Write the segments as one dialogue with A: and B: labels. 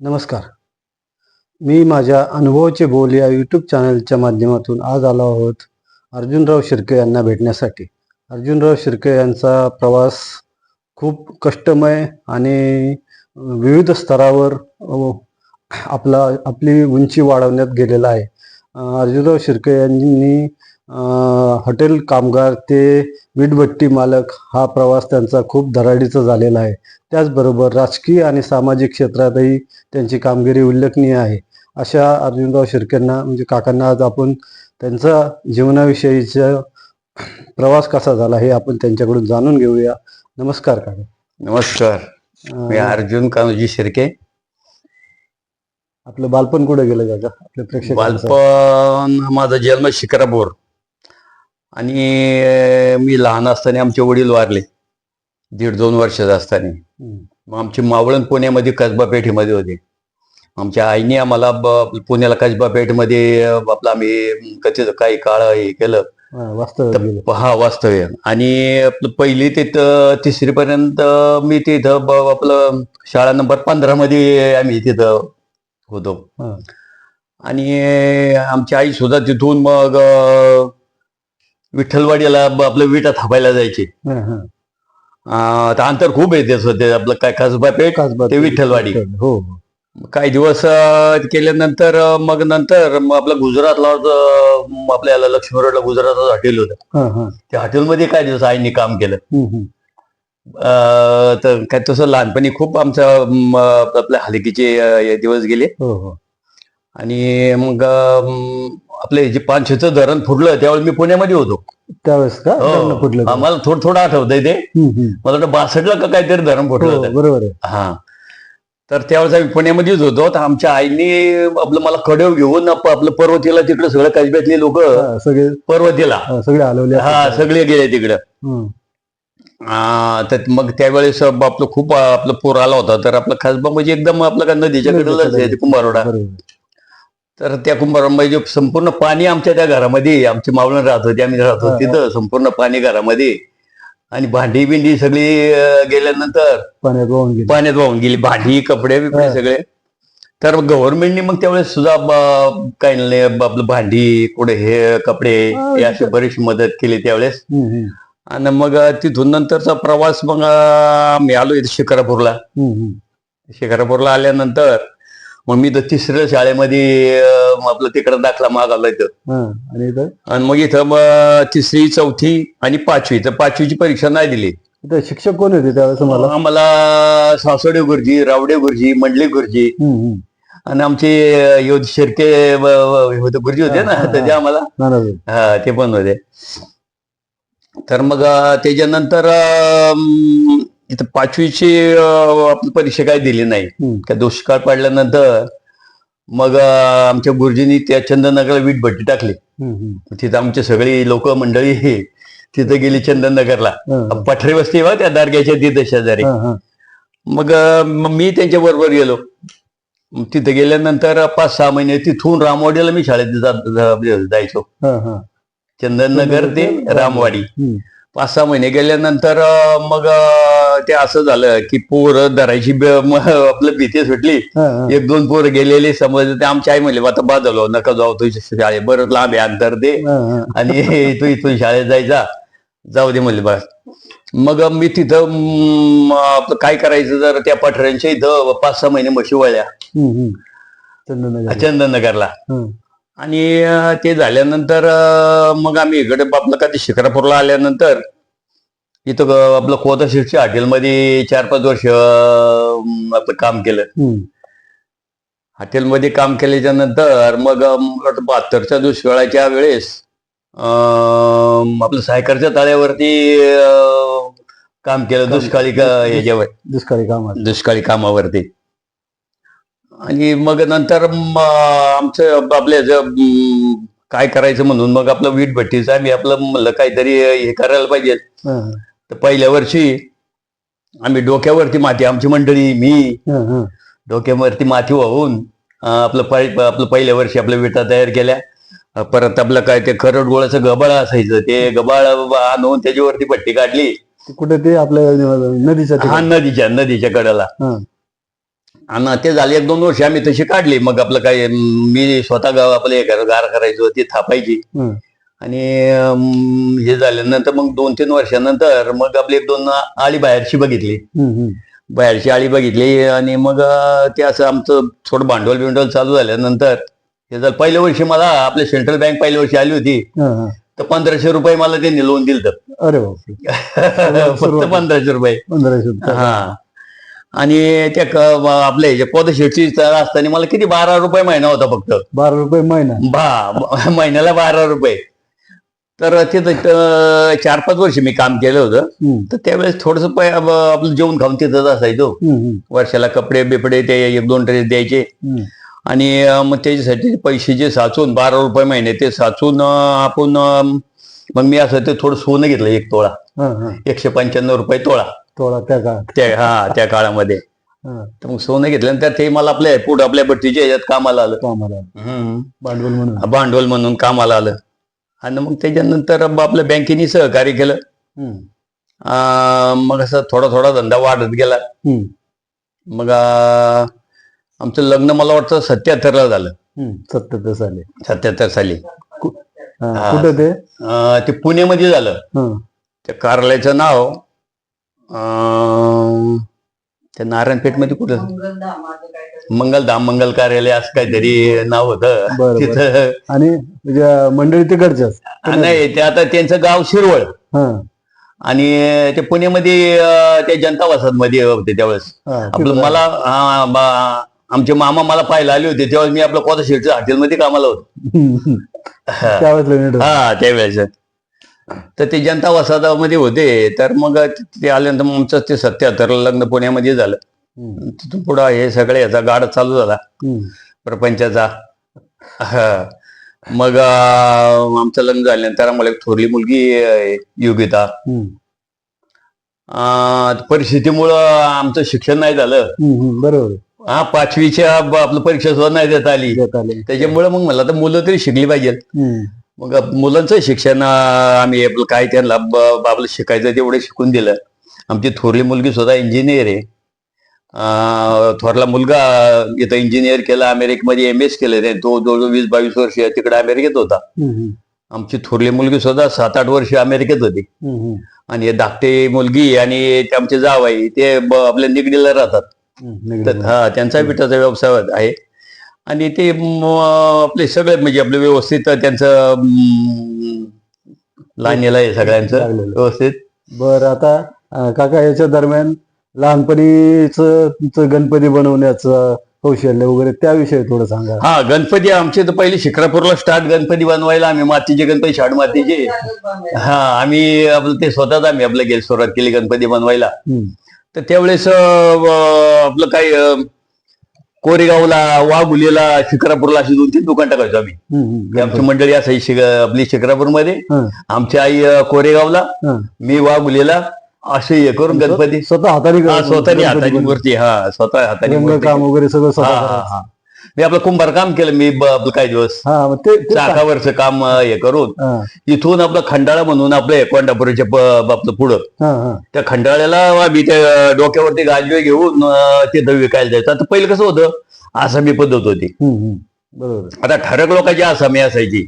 A: नमस्कार. मी माझ्या अनुभवाचे बोल या यूट्यूब चॅनलच्या माध्यमातून आज आलो आहोत अर्जुनराव शिर्के यांना भेटण्यासाठी. अर्जुनराव शिर्के यांचा प्रवास खूप कष्टमय आणि विविध स्तरावर आपला आपली उंची वाढवण्यात गेलेला आहे. अर्जुनराव शिर्के यांनी हॉटेल कामगार ते वीटभट्टी मालक हा प्रवास त्यांचा खूप धडाडीचा झालेला आहे. त्याचबरोबर राजकीय आणि सामाजिक क्षेत्रातही त्यांची कामगिरी उल्लेखनीय आहे. अशा अर्जुनराव शिर्केंना म्हणजे काकांना आज आपण त्यांचा जीवनाविषयीचा प्रवास कसा झाला हे आपण त्यांच्याकडून जाणून घेऊया. नमस्कार काका.
B: नमस्कार. मी अर्जुन कान्होजी शिर्के.
A: आपलं बालपण कुठे गेलं काका? आपल्या प्रेक्षक
B: बालपण माझा जन्म शिक्रापूर आणि मी लहान असताना आमचे वडील वारले. दीड दोन वर्षाचे असताना. मग आमची मावळण पुण्यामध्ये कसबा पेठेमध्ये होते. आमच्या आईने आम्हाला पुण्याला कसबा पेठमध्ये आपलं आम्ही कधीच काही काळ हे केलं.
A: वास्तव
B: तर
A: गेलं
B: हा वास्तव्य. आणि पहिली ते तिसरी पर्यंत मी तिथं आपलं शाळा नंबर पंधरा मध्ये आम्ही तिथं होतो. आणि आमची आई सुद्धा तिथून मग विठ्ठलवाडीला आपलं विटा थापायला जायचे
A: हा, हा.
B: अंतर खूप आहे त्याचं ते आपलं काय पेठ
A: कासबा
B: ते विठ्ठलवाडी.
A: हो हो.
B: काही दिवस केल्यानंतर मग नंतर आपलं गुजरातला आपल्याला लक्ष्मी रोडला गुजरातचं हॉटेल होतं. त्या हॉटेलमध्ये काही दिवस आईने काम केलं तर काय तसं लहानपणी खूप आमचं आपल्या हलकीचे दिवस गेले
A: हो हो
B: आणि मग आपले जे पानशेचं धरण फुटलं त्यावेळी मी पुण्यामध्ये होतो.
A: त्यावेळेस का? धरणं फुटलं
B: हा,
A: का?
B: मला थोडं थोडं आठवतंय ते.
A: हम्म, हम्म.
B: मला वाटतं बासष्टला का काहीतरी धरण फुटलं
A: हो,
B: होतं.
A: बरोबर आहे.
B: हा. तर त्यावेळेस आम्ही पुण्यामध्येच होतो. तर आमच्या आईने आपलं मला कडेव घेऊन आप- आपलं पर्वतीला तिकडे सगळं कसब्यातले लोक
A: हा, सगळे
B: पर्वतीला.
A: हा, सगळे हलवले
B: हा
A: असतात.
B: सगळे गेले तिकडं.
A: हम्म.
B: आ, तर मग त्यावेळेस आपलं खूप आपलं पूर आला होता. तर आपलं खासबा म्हणजे एकदम आपलं का नदीच्या कडेलाच आहे ते कुंभारवाडा.
A: बरोबर.
B: तर त्या कुंभारवाडा संपूर्ण पाणी आमच्या त्या घरामध्ये आमची मावळण राहत होती आम्ही राहत होतो. तिथं संपूर्ण पाणी घरामध्ये आणि भांडी बिंडी सगळी गेल्यानंतर
A: पाण्यात वाहून गेले
B: पाण्यात वाहून गेली भांडी कपडे बिपडे. सगळे तर गव्हर्नमेंटनी मग त्यावेळेस सुद्धा काही नाही आपलं भांडी कुठे हे कपडे
A: हा,
B: अशी बरीचशी मदत केली त्यावेळेस. आणि मग तिथून नंतरचा प्रवास मग आम्ही आलो इथे
A: हम्म.
B: शिकारापूरला आल्यानंतर मग मी तर तिसऱ्या शाळेमध्ये आपलं तिकडं दाखला मागायला इथं
A: आणि इथं?
B: आणि मग इथं मग तिसरी चौथी आणि पाचवी. तर पाचवीची परीक्षा नाही दिली.
A: इथं शिक्षक कोण होते त्यावेळेस तुम्हाला?
B: आम्हाला सासवडे गुरुजी रावडे गुरुजी मंडले गुरुजी. आणि आमचे योध शिर्के होते गुरुजी होते ना
A: हा, हा,
B: तर ते आम्हाला. हा ते पण होते. तर मग त्याच्यानंतर इथं पाचवीची परीक्षा काही दिली नाही. का दुष्काळ पडल्यानंतर मग आमच्या गुरुजींनी त्या चंदनगरला वीट भट्टी टाकली. तिथं आमचे सगळी लोक मंडळी हे तिथं गेली चंदननगरला. पठरे वस्ती बा त्या दारग्याच्या तिथं शेजारी. मग मी त्यांच्या बरोबर गेलो तिथे गेल्यानंतर पाच सहा महिने तिथून रामवाडीला मी शाळेत जायचो. चंदननगर ते रामवाडी. पाच सहा महिने गेल्यानंतर मग ते असं झालं की पोरं धरायची आपलं भीती सुटली
A: हा, हा.
B: एक दोन पोरं गेलेले समजले ते आमची आई म्हणले आता बाद झालो नका जाऊ तुझ्या शाळेत बरं लांब आहे अंतर दे.
A: हा, हा.
B: आणि तू इथून शाळेत जायचा जाऊ दे म्हणले बस. मग मी तिथं आपलं काय करायचं जर त्या पठऱ्यांच्या इथं पाच सहा महिने म्हशी वळल्या.
A: हम्म,
B: आणि ते झाल्यानंतर मग आम्ही इकडे आपलं कधी शिखरापूरला आल्यानंतर इथं आपलं कोथाशीरच्या हॉटेलमध्ये चार पाच वर्ष आपलं काम केलं. हॉटेलमध्ये काम केल्याच्यानंतर मग बहात्तरच्या दुष्काळाच्या वेळेस आपलं सायकरच्या तळ्यावरती काम केलं
A: काम-
B: दुष्काळी का याच्यावर
A: दुष्काळी कामात
B: दुष्काळी कामावरती. आणि मग नंतर आमचं आपल्या म, काय करायचं म्हणून मग आपलं वीट भट्टीचं आम्ही आपलं म्हणलं काहीतरी हे करायला पाहिजे. तर पहिल्या वर्षी आम्ही डोक्यावरती माती आमची मंडळी मी. डोक्यावरती माती वाहून आपलं आपलं पहिल्या वर्षी आपल्या विटा तयार केल्या परत आपलं काय ते खरड गोळाचं गबाळ असायचं ते गबाळ आणून त्याच्यावरती पट्टी काढली
A: कुठे ते आपल्या नदीच्या
B: हा. नदीच्या नदीच्या कडेला. आणि ते झाले एक दोन वर्ष आम्ही तशी काढली मग आपलं काय मी स्वतः गाव आपलं गार करायचो ती थापायची. आणि हे झाल्यानंतर मग दोन तीन वर्षानंतर मग आपली एक दोन आळी बाहेरची बघितली. बाहेरची आळी बघितली आणि मग ते असं आमचं थोडं भांडवल बिंडवल चालू झाल्यानंतर हे झालं पहिल्या वर्षी मला आपल्या सेंट्रल बँक पहिल्या वर्षी आली होती. तर पंधराशे रुपये मला त्यांनी लोन दिलं
A: अरे बापरे
B: फक्त. पंधराशे रुपये
A: पंधराशे रुपये.
B: हा आणि त्या क- आपल्या ह्याच्या पदशेडची असताना मला किती बारा रुपये महिना होता फक्त.
A: बारा रुपये महिना.
B: बा महिन्याला बारा रुपये. तर तिथं अं, चार पाच वर्ष मी काम केलं होतं. तर त्यावेळेस थोडस आपलं जेवण खाऊन तिथंच असायचो. वर्षाला कपडे बिपडे ते एक दोन ड्रेस द्यायचे. आणि अं, मग त्याच्यासाठी पैसे जे साचून बारा रुपये महिने ते साचून अं, आपण अं, मग मी असं ते थोडं सोनं घेतलं एक तोळा.
A: हं, हं.
B: एकशे पंच्याण्णव रुपये तोळा.
A: थोडा त्या का
B: त्या हा त्या काळामध्ये.
A: हं,
B: तर मग सोनं घेतल्यानंतर ते मला आपल्या पुढे आपल्या बट्टीच्या ह्याच्यात कामाला आलं.
A: कामाला
B: हम्म.
A: भांडवल म्हणून.
B: भांडवल म्हणून कामाला आलं. आणि मग त्याच्यानंतर आपल्या बँकेने सहकार्य केलं.
A: हं,
B: मग असं थोडा थोडा धंदा वाढत गेला. मग आमचं लग्न मला वाटतं सत्याहत्तरला झालं.
A: सत्याहत्तर साली.
B: सत्याहत्तर साली.
A: हं,
B: हा.
A: कुठं ते?
B: अं, ते पुण्यामध्ये झालं.
A: हं,
B: त्या कार्यालयाचं नाव त्या नारायणपेठमध्ये कुठं मंगलधाम मंगल कार्यालय असं काहीतरी नाव होतं. तिथं
A: आणि म्हणजे मंडळी तिकडच्याच
B: नाही ते आता त्यांचं गाव शिरवळ.
A: हं,
B: आणि ते पुण्यामध्ये ते जनता वसाहत मध्ये होते त्यावेळेस. आपलं मला हा, आमचे मामा मला पाहायला आले होते. त्यावेळेस मी आपलं कोणत्या शेटच्या हॉटेलमध्ये कामाला होतो.
A: हा. त्यावेळेस लग्न ठरलं.
B: हा त्यावेळेस तर ते जनता वसाहतामध्ये होते. तर मग ते आल्यानंतर मग आमचं ते सत्याहत्तरला लग्न पुण्यामध्ये झालं. तिथून पुढं हे सगळे याचा गाडा चालू झाला. प्रपंचाचा. मग आमचं लग्न झाल्यानंतर आम्हाला एक थोरली मुलगी योगिता परिस्थितीमुळं आमचं शिक्षण नाही झालं.
A: बरोबर.
B: हा पाचवीच्या आपलं परीक्षा सुद्धा नाही देता आली. त्याच्यामुळे मग मला तर मुलं तरी शिकली पाहिजेत. मग मुलांचं शिक्षण आम्ही काय त्यांना ब- आपलं शिकायचं तेवढं शिकून दिलं. आमची थोरली मुलगी सुद्धा इंजिनियर आहे. थोरला मुलगा इथं इंजिनियर केला अमेरिकेमध्ये एम एस केलं ते तो जवळजवळ वीस बावीस वर्ष तिकडे अमेरिकेत होता. आमची थोरली मुलगी सुद्धा सात आठ वर्ष अमेरिकेत होती. आणि हे धाकटे मुलगी आणि ते आमचे जावाई ते ब- आपल्या निगडीला राहतात.
A: हं.
B: हा त्यांचा विटाचा व्यवसाय आहे. आणि ते आपले सगळे म्हणजे आपले व्यवस्थित त्यांचं लाईनीला आहे सगळ्यांचं. व्यवस्थित.
A: बरं आता काका याच्या दरम्यान लहानपणीच तुमचं गणपती बनवण्याचं कौशल्य वगैरे त्याविषयी थोडं सांगा.
B: हा गणपती आमचे तर पहिले शिक्रापूरला स्टार्ट गणपती बनवायला आम्ही मातीचे गणपती शाड मातीचे. हा आम्ही आपलं ते स्वतःच आम्ही आपलं गेल सुरुवात केली गणपती बनवायला. तर त्यावेळेस आपलं काय कोरेगावला वाघुलीला शिक्रापूरला अशी दोन तीन दुकान टाकायचो आम्ही. आमची मंडळी असायची शिक- आपली शिक्रापूरमध्ये
A: हं,
B: आमची आई कोरेगावला. मी वाघुलीला असे हे करून गणपती.
A: स्वतः हाताने
B: स्वतःनी हाताची. मूर्ती हा स्वतः मूर्ती
A: रंगकाम वगैरे सगळं
B: मी आपलं कुंभार काम केलं मी ब- आपलं काही दिवस
A: हा मग ते ते सांग.
B: चाकावरचं काम अं, हे करून
A: हा,
B: इथून आपलं खंडाळा म्हणून आपलं कोंढापुराच्या प- आपलं पुढं
A: हा, हा.
B: त्या खंडाळ्याला आम्ही त्या डोक्यावरती गाजवे घेऊन अं, तिथं विकायला जायचं आता पहिलं कसं होतं आसामी पद्धत होती.
A: बरोबर.
B: आता ठरक लोकांची आसामी असायची.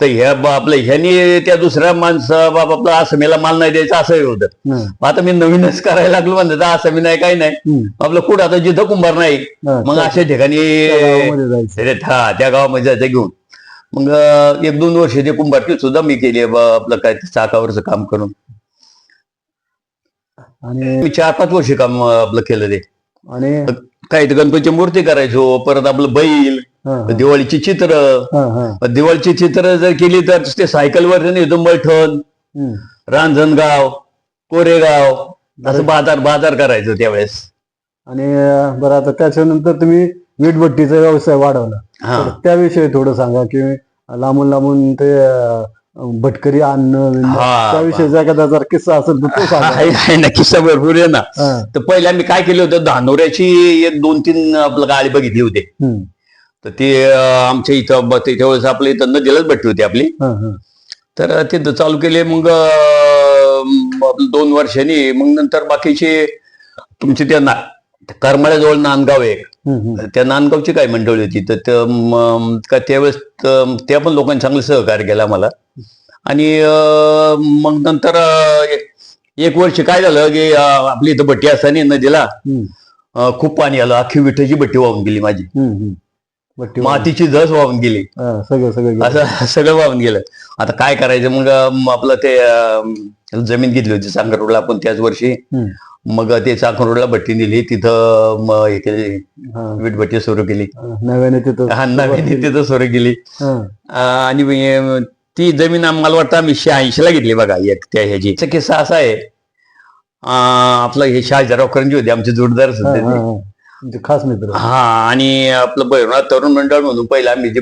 B: तर ह्या आपलं ह्यानी त्या दुसऱ्या माणसं बाप आपलं आसामीला माल नाही द्यायचा असंही होतं. आता मी नवीनच करायला लागलो म्हणलं तर आसामी नाही काही नाही. आपलं कुठं आता जिथं कुंभार नाही मग अशा ठिकाणी
A: त्या गावामध्ये जायचं.
B: अरे हा त्या गावामध्ये जायचं घेऊन. मग एक दोन वर्ष ते कुंभारची सुद्धा मी केली ब- आपलं काय चाकावरचं काम करून.
A: आणि
B: मी चार पाच वर्ष काम आपलं केलं ते.
A: आणि
B: काही ते गणपतीची मूर्ती करायचो परत आपलं बैल
A: हा, हा,
B: दिवाळीची चित्र.
A: हा, हा.
B: दिवाळीची चित्र जर केली तर ते सायकलवर
A: हं.
B: रांजणगाव कोरेगाव असं बाजार बाजार करायचो त्यावेळेस.
A: आणि बरं आता त्याच्यानंतर तुम्ही वीटभट्टीचा व्यवसाय वाढवला.
B: हा.
A: त्याविषयी थोडं सांगा की लांबून लांबून ते भटकरी आणणं विणणं,
B: हा,
A: त्याविषयीचा एखादा जर किस्सा असेल तर तो सांगा.
B: आहे आहे ना किस्सा भरपूर आहे ना.
A: हा,
B: तर पहिले आम्ही काय केलं होतं धानोऱ्याची एक दोन तीन आपलं गाडी बघितली होती. तर ती अं, आमच्या इथं ब- ते त्यावेळेस आपल्या इथं नदीलाच भट्टी होती आपली.
A: हा, हा.
B: तर तिथं चालू केले मग अं, आपलं दोन वर्षांनी मग नंतर बाकीचे तुमचे त्या ना करमाळ्याजवळ नांदगाव आहे. एक. त्या नांदगावची काय मंडळी होती? तर का त्यावेळेस त्या पण लोकांनी चांगलं सहकार्य केलं मला आणि मग नंतर एक- वर्ष काय झालं की आपली इथं भट्टी असताना नदीला. खूप पाणी आलं. अख्खी विठ्याची भट्टी वाहून गेली माझी. मातीची झस वाहून गेली.
A: सगळं सगळं.
B: असं सगळं वाहून गेलं. आता काय करायचं? मग आपलं ते जमीन घेतली होती सांगर रोडला आपण त्याच वर्षी. मग ते चाकण रोडला भट्टी दिली तिथं हे केली
A: हा,
B: वीटभट्टी सुरू केली.
A: नव्याने तिथं
B: हा नवीन तिथं सुरू केली.
A: हा,
B: आणि ती जमीन आम- मला वाटतं आम्ही शहाऐंशी ला घेतली बघा एक त्या ह्याची. किस्सा असा आहे. आपलं हे शहाजीराव करंजी होते आमचे जोडदार सुद्धा.
A: तुमचे खास मित्र
B: हा आणि आपलं भैरवनाथ तरुण मंडळ म्हणून पहिला आम्ही जे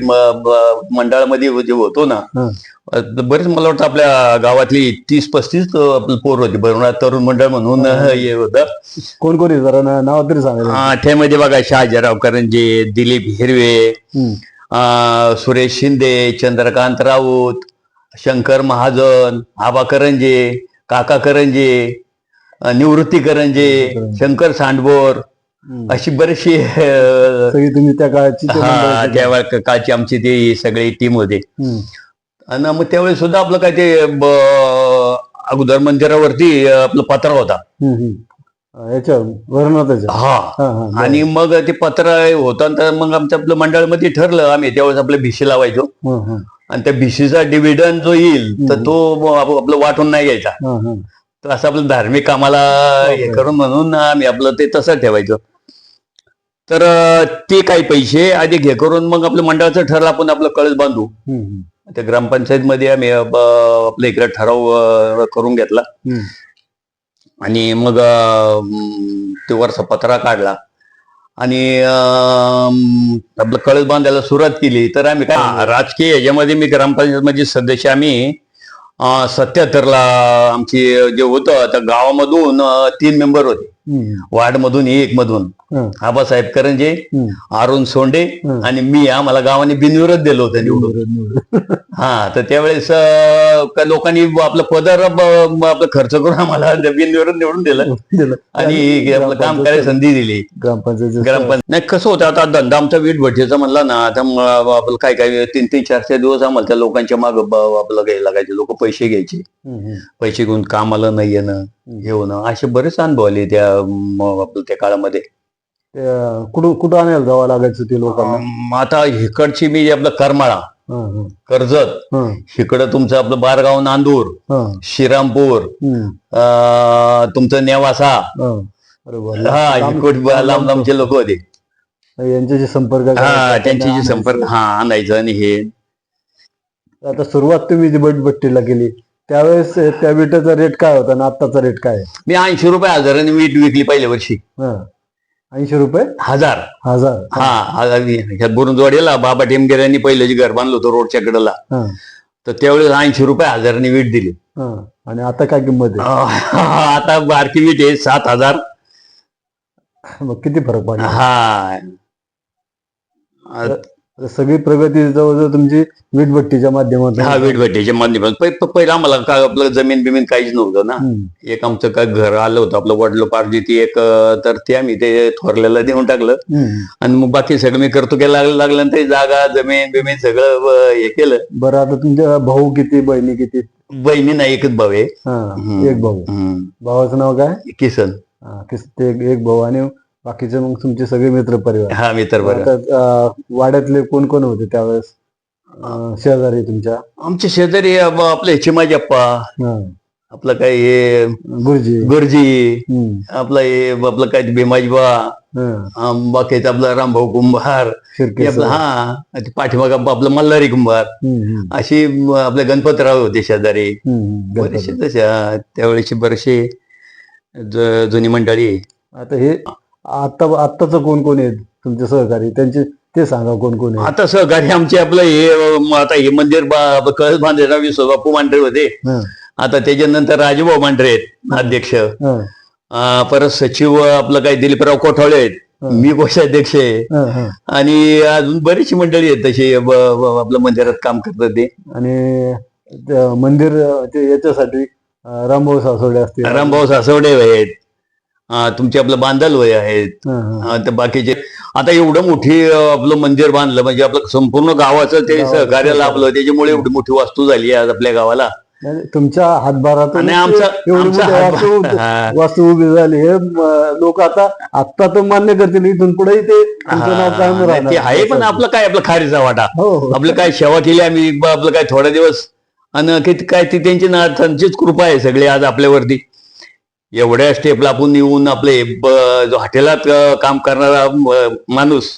B: मंडळामध्ये जे होतो ना
A: हा.
B: बरेच मला वाटतं आपल्या गावातली तीस पस्तीस आपलं पोर होती भैरवनाथ तरुण मंडळ म्हणून हे होतं
A: कोण कोण जरा ना- नाव तरी सांगायला
B: अं, त्यामध्ये बघा शहाजीराव करंजे दिलीप हिरवे सुरेश शिंदे चंद्रकांत राऊत शंकर महाजन आबा करंजे काका करंजे निवृत्ती करंजे. शंकर सांडबोर. अशी बरीचशी
A: सगळी तुम्ही त्या काळची
B: हा त्या कालची आमची ती सगळी टीम होती. आणि मग त्यावेळेस सुद्धा आपलं काय ते अगोदर मंदिरावरती आपलं पत्रा होता.
A: हा, याच्या
B: हा आणि मग ते पत्र होतं तर मग आमच्या आपलं मंडळामध्ये ठरलं. आम्ही त्यावेळेस आपलं भिशी लावायचो. आणि त्या भिशीचा डिव्हिडंड जो येईल तर तो आपलं वाटून नाही घ्यायचा. तर असं आपलं धार्मिक कामाला हे करून म्हणून आम्ही आपलं ते तसं ठेवायचो. तर ते काही पैसे आधी घे करून मग आपलं मंडळाचं ठरलं आपण आपलं कळस बांधू. त्या ग्रामपंचायत मध्ये आम्ही आपल्या इकडे ठराव करून घेतला. आणि मग ते वरचा पत्रा काढला. आणि आपलं कळस बांधायला सुरुवात केली. तर आम्ही काय राजकीय याच्यामध्ये मी ग्रामपंचायत मध्ये सदस्य आम्ही सत्याहत्तरला आमची जे होतं त्या गावामधून तीन मेंबर होते. वार्ड मधून एक मधून
A: हा,
B: आबासाहेब करंजे. अरुण सोंडे. आणि मी आम्हाला गावाने बिनविरोध दिलं होतं निवडून. हा तर त्यावेळेस लोकांनी आपलं पदर आपलं खर्च करून आम्हाला बिनविरोध निवडून दिलं. आणि आपलं काम करायला संधी दिली.
A: ग्रामपंचायत
B: ग्रामपंचायत नाही कसं होतं आता धंदा आमचा वीट भट्टीचा म्हणला ना आता आपलं काय काय तीन तीन चार चार दिवस आम्हाला त्या लोकांच्या माग आपलं घ्यायला लागायचे. लोक पैसे घ्यायचे. पैसे घेऊन कामाला नाही येणं. होणं. असे बरेच अनुभव आले त्या म, आपलं त्या काळामध्ये.
A: कुठं कुठं आणायला जावं लागायचं ते लोकांना?
B: आता इकडची मी आपलं करमाळा
A: हा, हा,
B: कर्जत
A: हा,
B: इकडं तुमचं आपलं बारगाव नांदूर
A: हा,
B: श्रीरामपूर अं, तुमचं नेवासा.
A: हा. अरे वा.
B: हा
A: लांब-
B: इकडे लांब लांबचे लोक होते.
A: यांच्याशी संपर्क
B: हा
A: करायचा,
B: त्यांची
A: त्यांना
B: जी संपर्क हा आणायचं आणि हे.
A: आता सुरुवात तुम्ही जी बटबट्टीला केली त्यावेळेस त्या विटाचा रेट काय होता आणि आत्ताचा रेट काय आहे?
B: मी ऐंशी रुपये हजाराने वीट विकली पहिल्या वर्षी.
A: हा. ऐंशी रुपये?
B: हजार.
A: हजार.
B: हा हजार ह्यात बुरुंजवाडीला बाबा टेमगिर यांनी पहिलं जे घर बांधलं होतं रोडच्या कडेला.
A: हा.
B: तर त्यावेळेस ऐंशी रुपये हजाराने वीट दिली.
A: हा. आणि आता काय किंमत
B: आता बारकी वीट आहे सात हजार.
A: आहे मग किती फरक पडला?
B: हा.
A: सगळी प्रगती जवळजवळ तुमची वीटभट्टीच्या माध्यमातून.
B: हा वीट भट्टीच्या माध्यमातून पहि- पहिलं आम्हाला काय आपलं जमीन बिमीन काहीच नव्हतं ना. एक आमचं काय घर आलं होतं आपलं वडलो पारजी ती एक तर ते आम्ही ते थोरल्याला देऊन टाकलं. आणि मग बाकी सगळं मी करतो केलं लागलं लागलं ते जागा जमीन बिमीन सगळं हे केलं.
A: बरं आता तुमच्या भाऊ किती बहिणी किती?
B: बहिणी नाही एकच भाऊ आहे.
A: एक भाऊ. भावाचं नाव काय?
B: किसन.
A: किस- ते एक भाऊ आणि बाकीचे मग तुमचे सगळे मित्र परिवार
B: हा मी तर बरं
A: आता अं, वाड्यातले कोण कोण होते त्यावेळेस? अं, शेजारी तुमच्या?
B: आमचे शेजारी आपले चिमाजी अप्पा
A: हा,
B: आपलं काय हे
A: गुरुजी.
B: गुरुजी आपलं हे आपलं काय भीमाजीबा
A: हा,
B: बाकीचं आपलं रामभाऊ कुंभार हे
A: शिर्के
B: आपलं
A: सर.
B: हा ते पाठीमाग आपलं मल्हारी कुंभार. अशी म, आपले गणपतराव होते शेजारी.
A: हम्म,
B: बरेचसे. तसे हा, त्यावेळेची बरेचसे ज- जुनी मंडळी.
A: आता हे आता आत्ताच कोण कोण आहेत तुमचे सहकारी? त्यांचे ते सांगा कोण कोण आहेत.
B: आता सहकारी आमचे आपलं हे आता हे मंदिर बा- कळस बांधलेला विश्वबापू मांढरे होते.
A: हा,
B: आता त्याच्यानंतर राजूभाऊ मांढरे आहेत अध्यक्ष.
A: हा,
B: अं, परत सचिव आपलं काय दिलीपराव कोठावळे आहेत. मी कोषाध्यक्ष आहे.
A: हा, हा.
B: आणि अजून बरीचशी मंडळी आहेत तशी ब- ब- आपलं मंदिरात काम करतात ते.
A: आणि मंदिर अं, ते याच्यासाठी अं, रामभाऊ सासवडे असतील.
B: रामभाऊ सासवडे आहेत. तुमचे आपलं बांधल वय आहेत तर बाकीचे. आता एवढं मोठी आपलं मंदिर बांधलं म्हणजे आपलं संपूर्ण गावाचं ते सहकार्य. लाभलं त्याच्यामुळे एवढी मोठी वास्तू झाली आज आपल्या गावाला.
A: तुमच्या हातभारातून
B: आणि आमचा-
A: ते एवढी
B: आमचा
A: मोठी
B: हातभार-
A: वास्तू. वास्तू उभी झाली. हे लोक आता आता तर मान्य करतील इथून पुढे ते
B: आहे पण आपलं काय आपलं खारीचा वाटा.
A: हो.
B: आपलं काय सेवा केली आम्ही आपलं काय थोडे दिवस. आणि काय ती त्यांची ना त्यांचीच कृपा आहे सगळी आज आपल्यावरती. एवढ्या स्टेपला आपण येऊन आपले जो हॉटेलात काम करणारा माणूस.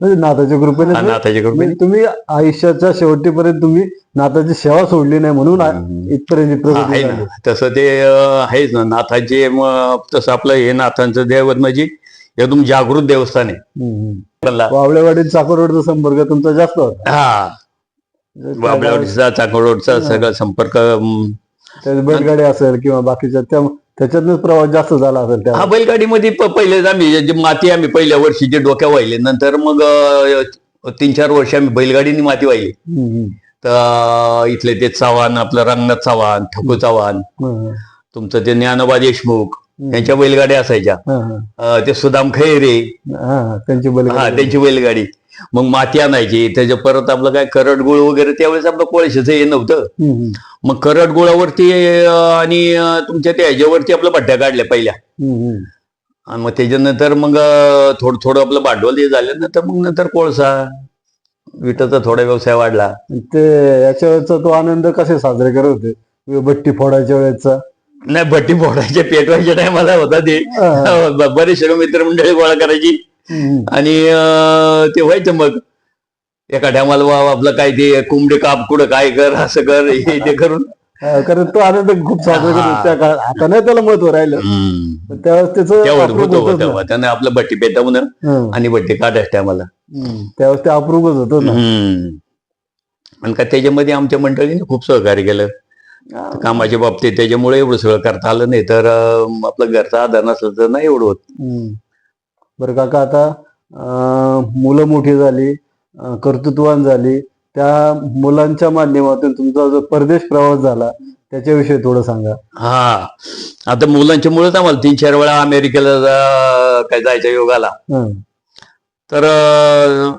A: म्हणजे नाथाच्या कृपेने
B: नाथाच्या कृपेने.
A: म्हणजे तुम्ही आयुष्याच्या शेवटीपर्यंत तुम्ही नाथाची सेवा सोडली नाही म्हणून इथपर्यंत
B: तसं ते आहेच ना. नाथाचे तसं आपलं हे नाथांचं देवत म्हणजे एकदम जागृत देवस्थान आहे.
A: वावळेवाडी चाकोरवाडीचा संपर्क तुमचा जास्त होता.
B: हा. बाबळावडीचा चाकोडचा सगळा संपर्क
A: बैलगाडी असेल किंवा बाकीच्या त्या त्याच्यातनच प्रवास जास्त झाला असेल त्या.
B: हा बैलगाडीमध्ये प- पहिले आम्ही जे माती आम्ही पहिल्या वर्षी जे डोक्या वाहिले नंतर मग अं, तीन चार वर्ष आम्ही बैलगाडीने माती वाहिली.
A: हम्म, हम्म.
B: तर इथले ते चव्हाण आपलं रंगनाथ चव्हाण ठकू चव्हाण
A: हं,
B: तुमचं ते ज्ञानोबा देशमुख
A: हं.
B: यांच्या बैलगाड्या असायच्या.
A: हं, हं.
B: अं, ते सुदाम खैरे.
A: हा, त्यांची
B: हा
A: बैलगाडी
B: त्यांची बैलगाडी. मग माती आणायची त्याच्या परत आपलं काय करडगुळ वगैरे त्यावेळेस आपलं कोळशाचं हे नव्हतं. मग करडगुळावरती अं, आणि तुमच्या त्या ह्याच्यावरती आपल्या भट्ट्या काढल्या पहिल्या. आणि मग त्याच्यानंतर मग थोडं थोडं आपलं भांडवल हे झाल्यानंतर मग नंतर कोळसा विटाचा थोडा व्यवसाय वाढला.
A: ते याच्या वेळेचा तो आनंद कसे साजरे करत होते? बट्टी फोडायच्या वेळेचा?
B: नाही भट्टी फोडायचे पेटवायच्या टायमाला होता ते. बरेचसे मित्रमंडळी गोळा करायची. आणि ते व्हायचं मग. एका टायमाला वा आपलं काय ते कोंबडे काप कुठं काय कर असं कर हे ते करून.
A: कारण तो आनंद खूप साजरा काळात आता नाही त्याला महत्त्व राहिलं. त्यावेळेस त्याचं
B: त्यानं आपलं भट्टी पेटवणं
A: हं,
B: आणि भट्टी काढायच्या टायमाला.
A: त्यावेळेस ते अप्रूपच होतं ना.
B: आणि का त्याच्यामध्ये आमच्या मंडळीने खूप सहकार्य केलं. कामाच्या बाबतीत त्याच्यामुळे एवढं सगळं करता आलं नाही. तर आपलं घरचा आधार नसलं तर नाही एवढं होत.
A: बरं काका आता मुलं मोठी झाली कर्तृत्वान झाली त्या मुलांच्या माध्यमातून तुमचा जो परदेश प्रवास झाला त्याच्याविषयी थोडं सांगा.
B: हा. आता मुलांच्या मुळेच आम्हाला तीन चार वेळा अमेरिकेला जा- काय जायचा योग आला
A: हं,
B: तर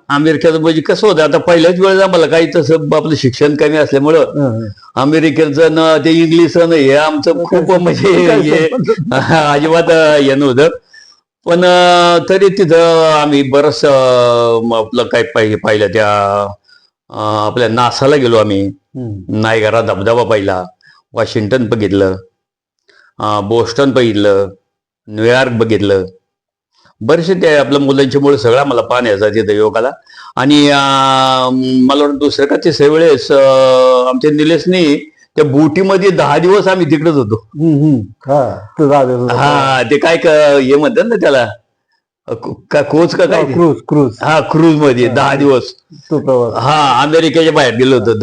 B: अमेरिकेचं म्हणजे कसं होतं आता पहिल्याच वेळेस आम्हाला काही तसं आपलं शिक्षण कमी असल्यामुळं
A: हं, हं.
B: अमेरिकेचं न ते इंग्लिश हे आमचं खूप म्हणजे हे अजिबात हे नव्हतं. पण तरी तिथं आम्ही बरंच आपलं काय पाहिजे पाहिलं त्या आपल्या नासाला गेलो आम्ही. नायगरा धबधबा पाहिला वॉशिंग्टन बघितलं बोस्टन बघितलं न्यूयॉर्क बघितलं. बरेचसे ते आपल्या मुलांच्या मुळे सगळा मला पाहण्याचा तिथं योगाला. आणि मला वाटतं दुसऱ्या का तिसऱ्या वेळेस आमच्या निलेशने त्या बोटीमध्ये दहा दिवस आम्ही तिकडेच होतो.
A: हं,
B: ते काय हे म्हणतात ना त्याला को- कोच का काय?
A: Cruise cruise.
B: हा क्रूजमध्ये दहा दिवस.
A: तो प्रवास.
B: हा अमेरिकेच्या बाहेर गेलो होतो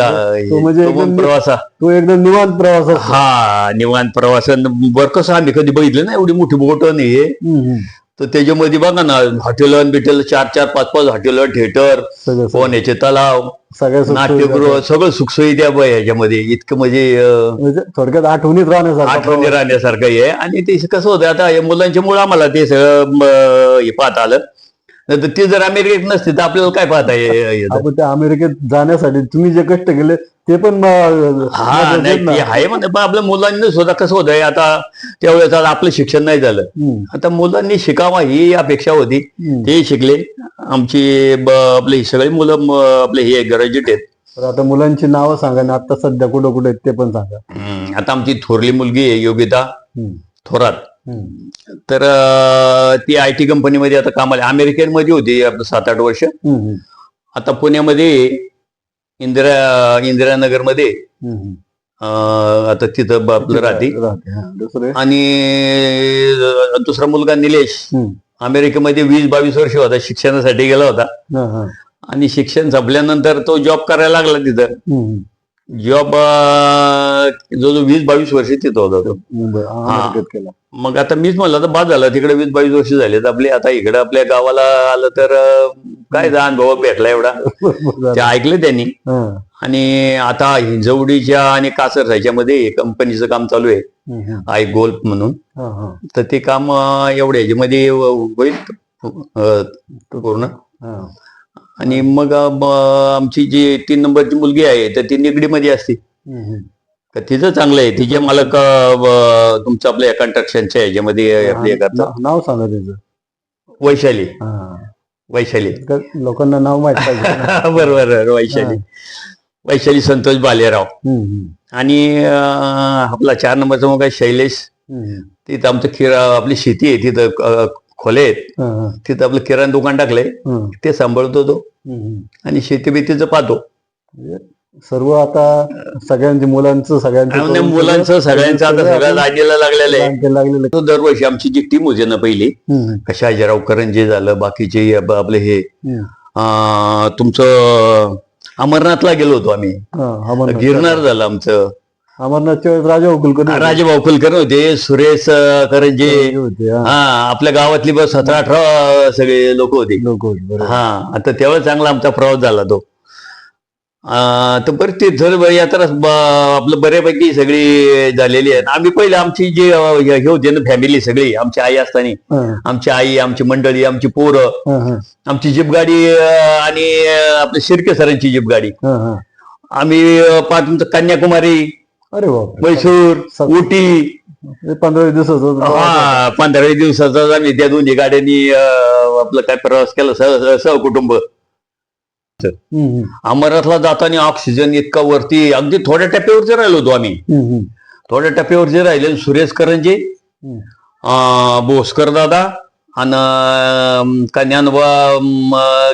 A: म्हणजे
B: प्रवासा.
A: तो एकदम निवांत प्रवास.
B: हा निवांत प्रवासन बर कसं आम्ही कधी बघितलं ना एवढी मोठी बोट नाही. तर त्याच्यामध्ये बघा ना हॉटेल बिटेल चार चार पाच पाच हॉटेल थिएटर
A: सगळं सगळं.
B: पोहण्याचे तलाव
A: सुखसुविधा.
B: नाट्यगृह सगळं सुखसोयी त्या बाई ह्याच्यामध्ये इतकं म्हणजे
A: म्हणजे थोडक्यात आठवणीत राहण्यासारखा
B: आठवणी. राहण्यासारखं आहे आणि ते कसं होतं आता हे मुलांच्या मुळे आम्हाला ते सगळं हे पाहता आलं नाही तर ते जर अमेरिकेत नसते तर आपल्याला काय पाहता ये- येतं?
A: आपण त्या अमेरिकेत जाण्यासाठी तुम्ही जे कष्ट केले ते पण म-
B: हा नाही. ते आहे म्हणजे पण आपल्या मुलांनी सुद्धा कसं होतंय आता त्यावेळेस आता आपलं शिक्षण नाही झालं. आता मुलांनी शिकावा ही अपेक्षा होती. ते शिकले. आमची ब- आपली ही सगळी मुलं म- आपले हे ग्रॅज्युएट आहेत.
A: तर आता मुलांची नावं सांगा ना आता सध्या कुठं कुठे आहेत ते पण सांगा.
B: हम्म, आता आमची थोरली मुलगी आहे योगिता. थोरात. तर ती आय टी कंपनीमध्ये आता कामाला अमेरिकेमध्ये होती आपलं सात आठ वर्ष आता पुण्यामध्ये इंदिरा इंदिरानगरमध्ये आता तिथं आपलं राहते. आणि दुसरा मुलगा निलेश. अमेरिकेमध्ये वीस बावीस वर्ष होता शिक्षणासाठी गेला होता. आणि शिक्षण संपल्यानंतर तो जॉब करायला लागला तिथं. जॉब जो जो वीस बावीस वर्ष तिथं होता तो. मग आता मीच म्हणलं तर बाद झाला तिकडे वीस बावीस वर्ष झाले तर आपले आता इकडे आपल्या गावाला आलं तर काय अनुभव भेटला एवढा? ते ऐकलं त्यांनी. आणि आता हिंजवडीच्या आणि कासर ह्याच्यामध्ये कंपनीचं काम चालू आहे. आय गोल्फ म्हणून. तर ते काम अं, एवढ्या ह्याच्यामध्ये होईल पूर्ण. आणि मग आमची जी तीन नंबरची मुलगी आहे तर ती निगडीमध्ये असते. तर तिचं चांगलं आहे. तिचे मालक अं, तुमचं आपल्या कंस्ट्रक्शनच्या ह्याच्यामध्ये आपले करतात.
A: नाव- नाव सांगा त्याचं.
B: वैशाली.
A: हा.
B: वैशाली.
A: तर लोकांना नाव माहीत पाहिजे.
B: बरोबर बरोबर, वैशाली. वैशाली संतोष बालेराव. आणि अं, आपला चार नंबरचा मग आहे शैलेश. तिथं आमचं किरा आपली शेती आहे. तिथं अं, खोले आहेत.
A: हा, हा.
B: तिथं आपलं किराणा दुकान टाकलंय. ते सांभाळतो तो. आणि शेती बितीचं पाहतो.
A: म्हणजे सर्व आता सगळ्यांची मुलांचं सगळ्यांचं
B: मुलांचं सगळ्यांचं आता
A: सगळं
B: सगळं
A: आपण
B: लागलेलं लागलेलं आहे
A: लागलेलं-
B: तो दरवर्षी आमची जी टीम होती ना पहिली
A: हं, हं.
B: शहाजीराव करंजे झालं बाकीचे अब- आपले हे. अं, तुमचं अमरनाथला गेलो होतो आम्ही.
A: हा, अमरनाथ
B: गिरनार झालं आमचं.
A: अमरनाथच्या वेळेस राजा कुलकर्णी
B: राजेभाऊ कुलकर्णी होते सुरेश अं, करंजे.
A: होते हा.
B: हा आपल्या गावातली बस सतरा अठरा सगळे लोक होते.
A: लोक होते बरोबर.
B: हा आता तेव्हा चांगला आमचा प्रवास झाला तो. तर बरं ते जर यात्रा आपलं बऱ्यापैकी सगळी झालेली आहे आम्ही पहिले आमची जी हे होते ना फॅमिली सगळी आमची आई असताना आमची आई आमची मंडळी आमची पोरं आमची जीप गाडी अं, आणि आपल्या शिर्के सरांची जीप गाडी
A: हा.
B: आम्ही पाच तुमचं कन्याकुमारी
A: अरे
B: मैसूर उटी
A: पंधरा दिवसाचं
B: हा पंधरा दिवसाचा आम्ही त्या दोन्ही गाड्यांनी आपलं काय प्रवास केला सह सहकुटुंब.
A: हं.
B: अमरनाथला जाताना ऑक्सिजन इतका वरती अगदी थोड्या टप्प्यावरती राहिलो होतो आम्ही. थोड्या टप्प्यावरती राहिले सुरेश करंजे भोसकर दादा आणि कन्यानवा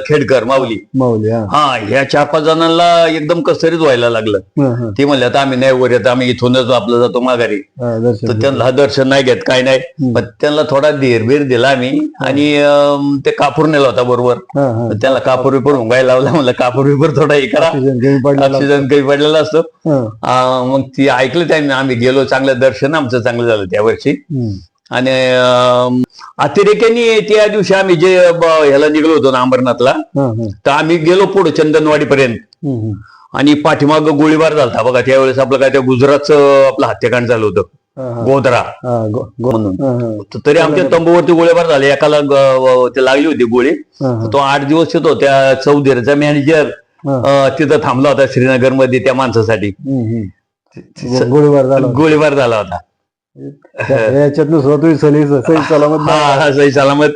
B: खेडकर माऊली.
A: माऊली हा.
B: हा ह्या चार पाच जणांना एकदम कसरीच व्हायला लागलं.
A: हा, हा.
B: ते म्हणले आता आम्ही नाही वर येत आम्ही इथूनच आपलं जातो माघारी.
A: हा, दर्शन
B: तर त्यांना दर्शन नाही घेत काय नाही. पण त्यांना थोडा धीरबीर दिला आम्ही. आणि अं, ते कापूर नेला होता बरोबर.
A: हा, हा.
B: तर त्याला कापूर विपूर उंगायला लावला म्हणलं कापूर विपूर थोडा हे करा.
A: ऑक्सिजन कमी पडलेला
B: ऑक्सिजन काही पडलेला असतो.
A: हा.
B: मग ती ऐकलं त्यांनी आम्ही गेलो चांगलं दर्शन आमचं चांगलं झालं त्या वर्षी. आणि अतिरेक्यानी त्या दिवशी आम्ही जे ह्याला निघलो होतो ना अंबरनाथला. तर आम्ही गेलो पुढे चंदनवाडी पर्यंत. आणि पाठीमाग गोळीबार झाला बघा त्यावेळेस आपलं काय त्या गुजरातचं आपलं हत्याकांड झालं होतं. गोधरा म्हणून. तर आमच्या तंबूवरती गोळीबार झाले एकाला ते लागली होती गोळी. तो आठ दिवस येतो त्या चौधरीचा मॅनेजर. तिथं थांबला होता श्रीनगरमध्ये त्या माणसासाठी
A: गोळीबार झाला.
B: गोळीबार झाला होता
A: याच्यातनं स्वतः सली सही सलामत
B: हा सही सलामत.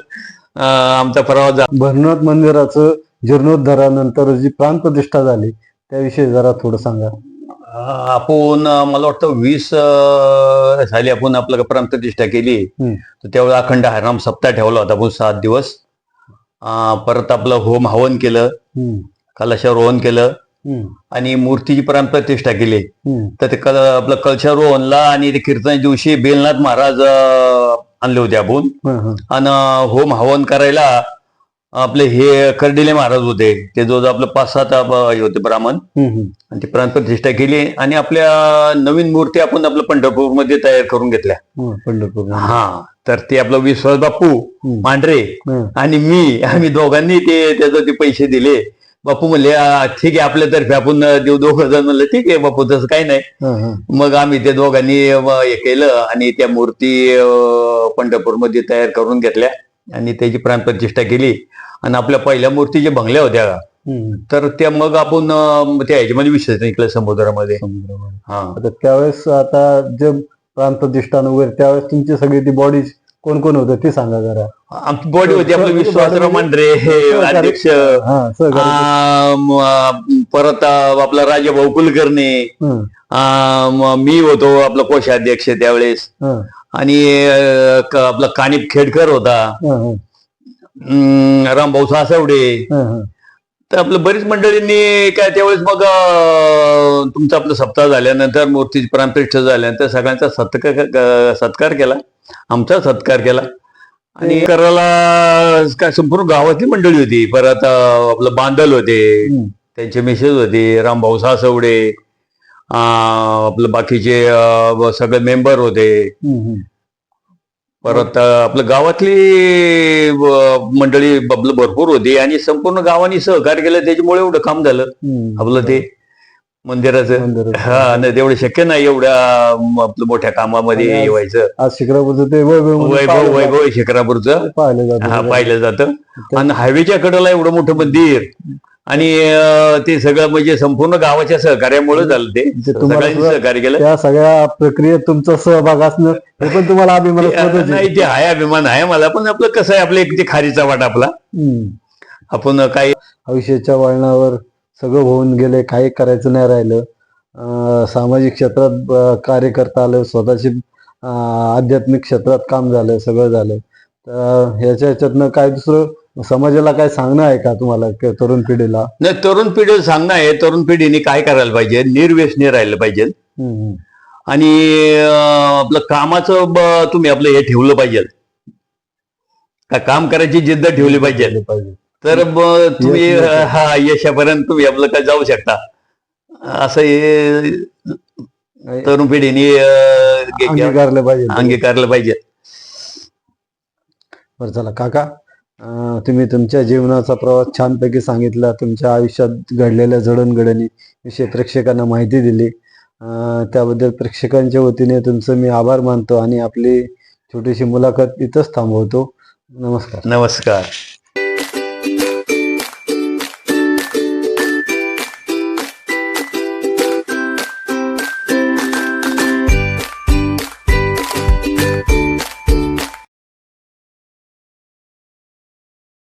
B: अं, आमचा प्रवास झाला
A: भरनाथ मंदिराचं जीर्णोद्धारानंतर जी प्राणप्रतिष्ठा झाली त्याविषयी जरा थोडं सांगा.
B: आपण मला वाटतं वीस साली आपण आपलं प्राणप्रतिष्ठा केली.
A: हं.
B: तर त्यावेळेस अखंड हरनाम सप्ताह ठेवला होता आपण सात दिवस. परत आपलं होम हवन केलं. कलशारोहण केलं. आणि मूर्तीची प्राणप्रतिष्ठा केली.
A: हं.
B: तर ते कल आपलं कलशारोहणला आणि ते कीर्तन दिवशी बेलनाथ महाराज आणले होते आपण. आणि होम हवन करायला आपले हे कर्डिले महाराज होते. ते जो आपलं पाच सात हे होते ब्राह्मण. आणि ती प्राणप्रतिष्ठा केली. आणि आपल्या नवीन मूर्ती आपण आपलं पंढरपूरमध्ये तयार करून घेतल्या.
A: पंढरपूर.
B: हा. तर ते आपलं विश्वास बापू. मांढरे आणि मी आम्ही दोघांनी ते त्याचं ते पैसे दिले. बापू म्हणले "आ, ठीक आहे आपल्यातर्फे आपण देऊ दोघं जण म्हणलं ठीक आहे बापू तसं काही नाही. मग आम्ही ते दोघांनी हे केलं आणि त्या मूर्ती पंढरपूरमध्ये तयार करून घेतल्या आणि त्याची प्राणप्रतिष्ठा केली आणि आपल्या पहिल्या मूर्ती जे भंगल्या होत्या. तर त्या मग आपण त्या ह्याच्यामध्ये विसर्जन केलं समुद्रामध्ये. हा
A: त्यावेळेस आता जे प्राणप्रतिष्ठान वगैरे त्यावेळेस तुमची सगळी ती बॉडी कोण कोण होतं ते सांगा जरा.
B: आमची बॉडी होती आपलं विश्वासराव मांढरे हे अध्यक्ष. परत आपला राजाभाऊ कुलकर्णी. म, होतो आपला कोषाध्यक्ष त्यावेळेस. आणि आपला कानिप खेडकर होता. रामभाऊ सासवडे. तर आपलं बरीच मंडळींनी काय त्यावेळेस मग तुमचा आपलं सप्ताह झाल्यानंतर मूर्तीची प्राणप्रतिष्ठा झाल्यानंतर सगळ्यांचा सत्कार सत्कार केला. आमचा सत्कार केला. आणि करायला काय संपूर्ण गावातली मंडळी होती. परत आपलं बांदल होते. त्यांचे मिसेस होते. रामभाऊ सासवडे. आपलं बाकीचे सगळे मेंबर होते. परत आपलं गावातली मंडळी आपलं भरपूर होती आणि संपूर्ण गावाने सहकार्य केलं त्याच्यामुळे एवढं काम झालं. आपलं ते मंदिराचं. हा नाही तेवढं शक्य नाही एवढ्या आपलं मोठ्या कामामध्ये
A: आणि आज- शिक्रापूरचं ते वैभव
B: वैभव शिखरापूरचं.
A: पाहिलं जातं.
B: हा आणि हायवेच्या कडेला एवढं मोठं मंदिर. आणि ते सगळं म्हणजे संपूर्ण गावाच्या सहकार्यामुळे झालं ते. सगळ्यांनी सहकार्य केलं.
A: त्या सगळ्या प्रक्रियेत तुमचा सहभाग असणं हे पण तुम्हाला आहे.
B: नाही ते आहे अभिमान आहे मला पण आपलं कसं आहे आपलं एक ते खारीचा वाट आपला. आपण काही
A: आयुष्याच्या वळणावर सगळं होऊन गेले काही करायचं नाही राहिलं. सामाजिक क्षेत्रात कार्य करता आलं स्वतःची आध्यात्मिक क्षेत्रात काम झालं सगळं झालं. तर ह्याच्या ह्याच्यातनं काय दुसरं समाजाला काय सांगणं आहे का तुम्हाला की तरुण पिढीला?
B: नाही तरुण पिढी सांगणं आहे. तरुण पिढीने काय करायला पाहिजे? निर्व्यसनी राहिलं पाहिजे.
A: हम्म,
B: आणि अं, आपलं कामाचं ब- तुम्ही आपलं हे ठेवलं पाहिजे. का काम करायची जिद्द ठेवली पाहिजे.
A: केलं पाहिजे.
B: तर ब- तुम्ही
A: यश मिळतं.
B: हा यशापर्यंत तुम्ही आपलं काय जाऊ शकता. असं हे तरुण पिढीने अं,
A: अंगीकारलं पाहिजे.
B: अंगीकारलं पाहिजे.
A: बरं चला काका. तुम्ही तुमच्या जीवनाचा प्रवास छानपैकी सांगितला. तुमच्या आयुष्यात घडलेल्या जडणघडणी विषय प्रेक्षकांना माहिती दिली. त्याबद्दल प्रेक्षकांच्या वतीने तुमचं मी आभार मानतो आणि आपली छोटीशी मुलाखत इथंच थांबवतो. नमस्कार.
B: नमस्कार.